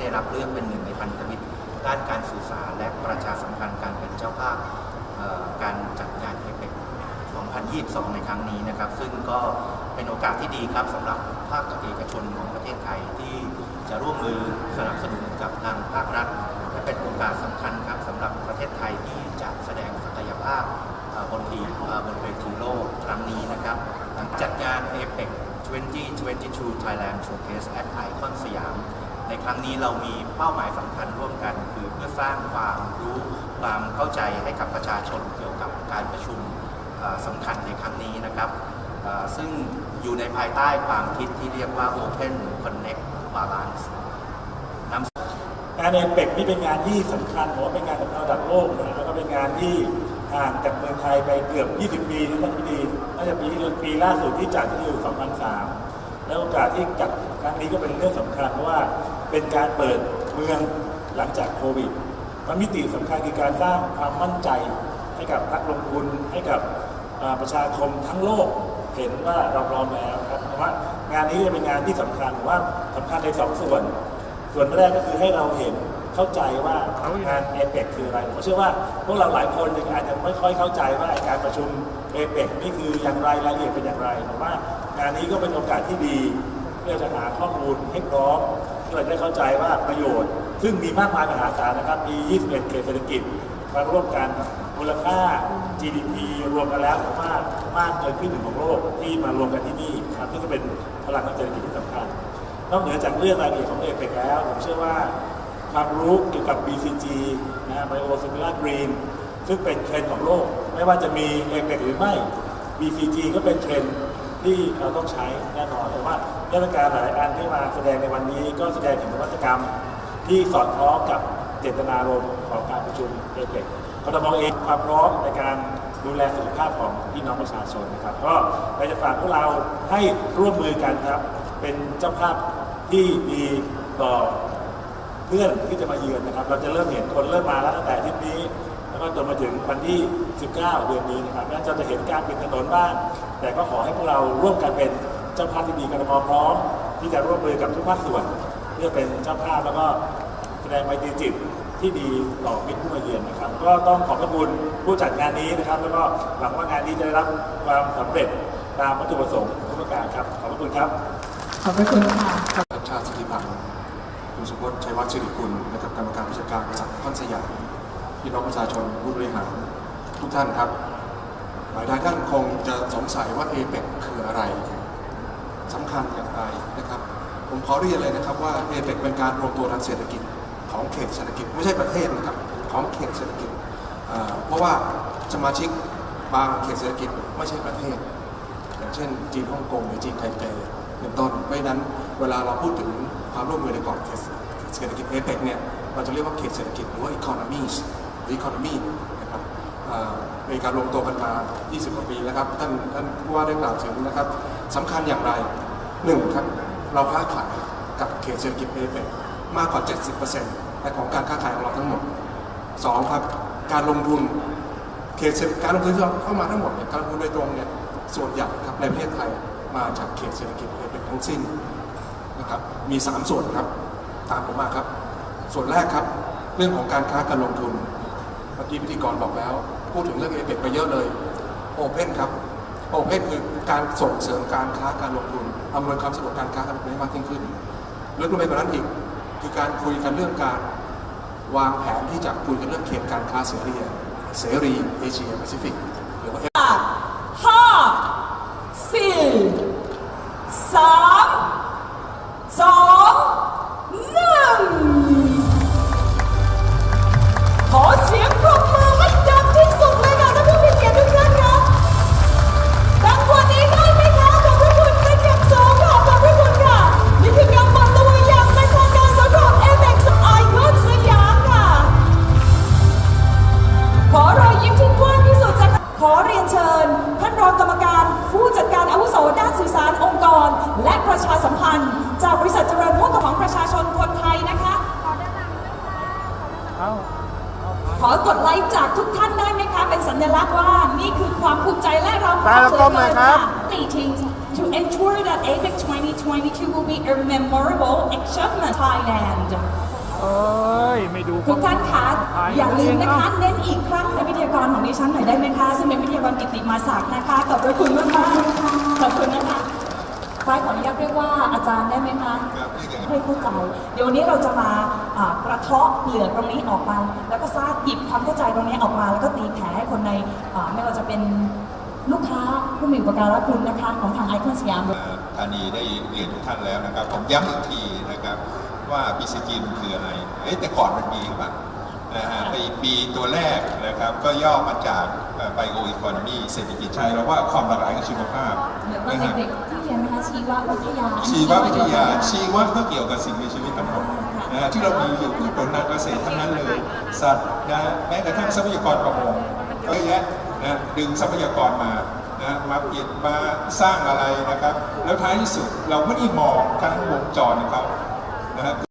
ได้รับเลือกเป็นหนึ่งในพันธมิตรด้านการสื่อสารและประชาสัมพันธ์การเป็นเจ้าภาพการจัดงานเอเป็ก2022 ในครั้งนี้นะครับ ซึ่งก็เป็นโอกาสที่ดีครับสำหรับภาคเอกชนของประเทศไทยที่จะร่วมมือสนับสนุนกับทางภาครัฐและเป็นโอกาสสำคัญครับสำหรับประเทศไทยที่จะแสดงศักยภาพบนทีบนเวทีโลกครั้งนี้นะครับ หลังจัดงานเอเป็ก2022 Thailand Showcase at Icon สยาม ในครั้งนี้เรามีเป้าหมายสำคัญร่วมกัน คือเพื่อสร้างความรู้ความเข้าใจให้กับประชาชนเกี่ยวกับการประชุมเอ่อสำคัญในครั้งนี้นะครับเอ่อซึ่งอยู่ในภายใต้ความคิดที่เรียกว่า Open Connect Balance นำงานเอเปกนี่เป็นงานที่สำคัญผมว่าเป็นงานสำคัญระดับโลกนะแล้วก็เป็นงานที่ห่างจากเมืองไทยไปเกือบ 20 ปีนะท่านพิธีน่าจะปีที่ปีล่าสุดที่จัดที่อยู่ 2003 แล้วโอกาสที่จัดครั้งนี้ก็เป็นเรื่องสำคัญเพราะว่า เป็นการเปิดเมืองหลังจากโควิด มันมิติสำคัญคือการสร้างความมั่นใจให้กับนักลงทุนให้กับเอ่อประชาคมทั้งโลกเห็นว่าเราพร้อมแล้วครับเพราะว่างานนี้จะเป็นงานที่สำคัญผมว่าสำคัญในสองส่วน ส่วนแรกก็คือให้เราเห็นเข้าใจว่างานเอเปกคืออะไรผมเชื่อว่าพวกเราหลายคนยังอาจจะไม่ค่อยเข้าใจว่าไอ้การประชุมเอเปกนี่คืออย่างไรรายละเอียดเป็นอย่างไรผมว่างานนี้ก็เป็นโอกาสที่ดี เพื่อจะหาข้อมูลให้พร้อม เพื่อได้เข้าใจว่าประโยชน์ ซึ่งมีมากมายมหาศาลนะครับ มี 21 เขตเศรษฐกิจมาร่วมกันมูลค่า GDP รวมกันแล้วผมว่ามากเกินครึ่งหนึ่งของโลกที่มารวมกันที่นี่ครับซึ่งก็เป็นพลังทางเศรษฐกิจที่สำคัญ นอกเหนือจากเรื่องรายละเอียดของเอเปกแล้ว ผมเชื่อว่าความรู้เกี่ยวกับ BCG นะ Bio Circular Green ซึ่งเป็นเทรนด์ของโลก ไม่ว่าจะมีเอเปกหรือไม่ BCG ก็เป็นเทรนด์ ที่เราต้องใช้แน่นอนแต่ว่าเรื่องการหลายอันที่มาแสดงในวันนี้ ก็แสดงถึงนวัตกรรมที่สอดคล้องกับเจตนารมณ์ของการประชุมเอเปกกทมเองความพร้อมในการดูแลสุขภาพของพี่น้องประชาชนนะครับ ก็เราจะฝากพวกเราให้ร่วมมือกันครับ เป็นเจ้าภาพที่ดีต่อเพื่อนที่จะมาเยือนนะครับ เราจะเริ่มเห็นคนเริ่มมาแล้วตั้งแต่ทิตย์นี้แล้ว ก็จนมาถึงวันที่ 19 เดือนนี้นะครับแล้วเราจะเห็นการปิดถนนบ้างแต่ก็ขอให้พวกเราร่วมกันเป็นเจ้าภาพที่ดีกันพพร้อม ที่จะร่วมมือกับทุกภาคส่วน เพื่อเป็นเจ้าภาพแล้วก็แสดงไมตรีจิตที่ดีต่อมิตรผู้มาเยือนนะครับ ก็ต้องขอบพระคุณผู้จัดงานนี้นะครับ แล้วก็หวังว่างานนี้จะได้รับความสำเร็จตามวัตถุประสงค์ทุกประการครับ ขอบพระคุณครับ ขอบพระคุณค่ะครับชาติสิทธิพันธ์คุณสุพจน์ชัยวัฒน์สิริกุลนะครับกรรมการผู้จัดการบริษัทคอนสยาม พี่น้องประชาชนผู้บริหารทุกท่านครับ หลายท่านคงจะสงสัยว่าเอเปกคืออะไรสำคัญอย่างไรนะครับ ผมขอเรียนเลยนะครับว่าเอเปกเป็นการรวมตัวทางเศรษฐกิจของเขตเศรษฐกิจไม่ใช่ประเทศนะครับของเขตเศรษฐกิจ เพราะว่าสมาชิกบางเขตเศรษฐกิจไม่ใช่ประเทศ อย่างเช่น จีนฮ่องกงหรือจีนไทเปเป็นต้นเพราะนั้นเวลาเราพูดถึงความร่วมมือในกรอบเศรษฐกิจเอเปกเนี่ยเราจะเรียกว่าเขตเศรษฐกิจหรือว่า economies รือ economy นะครับมีการรวมตัวกันมา 20 กว่าปีแล้วครับ ท่านท่านผู้ว่าได้กล่าวถึงนะครับสำคัญอย่างไรหนึ่งครับเราค้าขายกับเขตเศรษฐกิจเอเปกมากกว่า 70%ในของการค้าขายของเราทั้งหมดสองครับ การลงทุนเขตเศรษฐการลงทุนที่เราเข้ามาทั้งหมดเนี่ยการลงทุนโดยตรงเนี่ยส่วนใหญ่ครับในประเทศไทยมาจากเขตเศรษฐกิจเอเปกทั้งสิ้นนะครับมี 3 ส่วนครับตามผมมาครับ ส่วนแรกครับ เรื่องของการค้าการลงทุน มื่อกี้พิธีกรบอกแล้ว พูดถึงเรื่องเอเปกไปเยอะเลยโอเพนครับโอเพนคือการส่งเสริมการค้าการลงทุนอำนวยความสะดวกการค้าการลงทุนให้มากยิ่งขึ้นลึกลงไปกว่านั้นอีกคือการคุยกันเรื่องการวางแผนที่จะคุยกันเรื่องเขตการค้าเสรีเสรีเอเชียแปซิฟิก รองกรรมการ ผู้จัดการอาวุโสด้านสื่อสารองค์กร และประชาสัมพันธ์ จากบริษัทเจริญมุ่งของประชาชนคนไทยนะคะขอกดไลค์จากทุกท่านได้ไหมคะ เป็นสัญลักษณ์ว่า นี่คือความภูมิใจและเราขอเชิญเลยค่ะ Meetings to ensure that APEC 2022 will be a memorable achievement Thailand เอ้ย ไม่ดูทุกท่านคะถ่ายอย่าลืมนะคะเองเน้นอีกครั้งในวิทยากรของ ดิฉันหน่อยได้ไหมคะซึ่งเป็นวิทยากรกิติมาศักดิ์นะคะขอบพระคุณมากมากๆนะคะขอบคุณนะคะฝ้ายขออนุญาตเรียกว่าอาจารย์ได้ไหมคะให้เข้าใจเดี๋ยววันนี้เราจะมากระเทาะเปลือกตรงนี้ออกมา แล้วก็สร้างหยิบความเข้าใจตรงนี้ออกมา แล้วก็ตีแผ่ให้คนในไม่ว่าจะเป็นลูกค้าผู้มีอุปการะคุณนะคะ ของทางไอคอนสยามธานีได้เรียนทุกท่านแล้วนะครับ ผมย้ำอีกทีนะครับว่า BCG มันคืออะไร เอ้ยแต่ก่อนมันมีหรือเปล่า ฮะไอ้ปีตัวแรกนะครับ ก็ย่อมาจากไบโออีโคโนมีเศรษฐกิจใช้แล้วว่าความหลากหลายของชีวภาพเดี๋ยวตอนนะฮะเด็กๆที่เรียนนะคะชีววิทยา ชีววิทยา ชีวะก็เกี่ยวกับสิ่งมีชีวิตทั้งหมดนะฮะที่เรามีอยู่พืชผลทางเกษตรทั้งนั้นเลย สัตว์นะฮะแม้กระทั่งทรัพยากรประมงเยอะแยะนะดึงทรัพยากรมานะมาเปลี่ยนมาสร้างอะไรนะครับ แล้วท้ายที่สุดเราไม่ได้มองทั้งวงจรของเขานะฮะ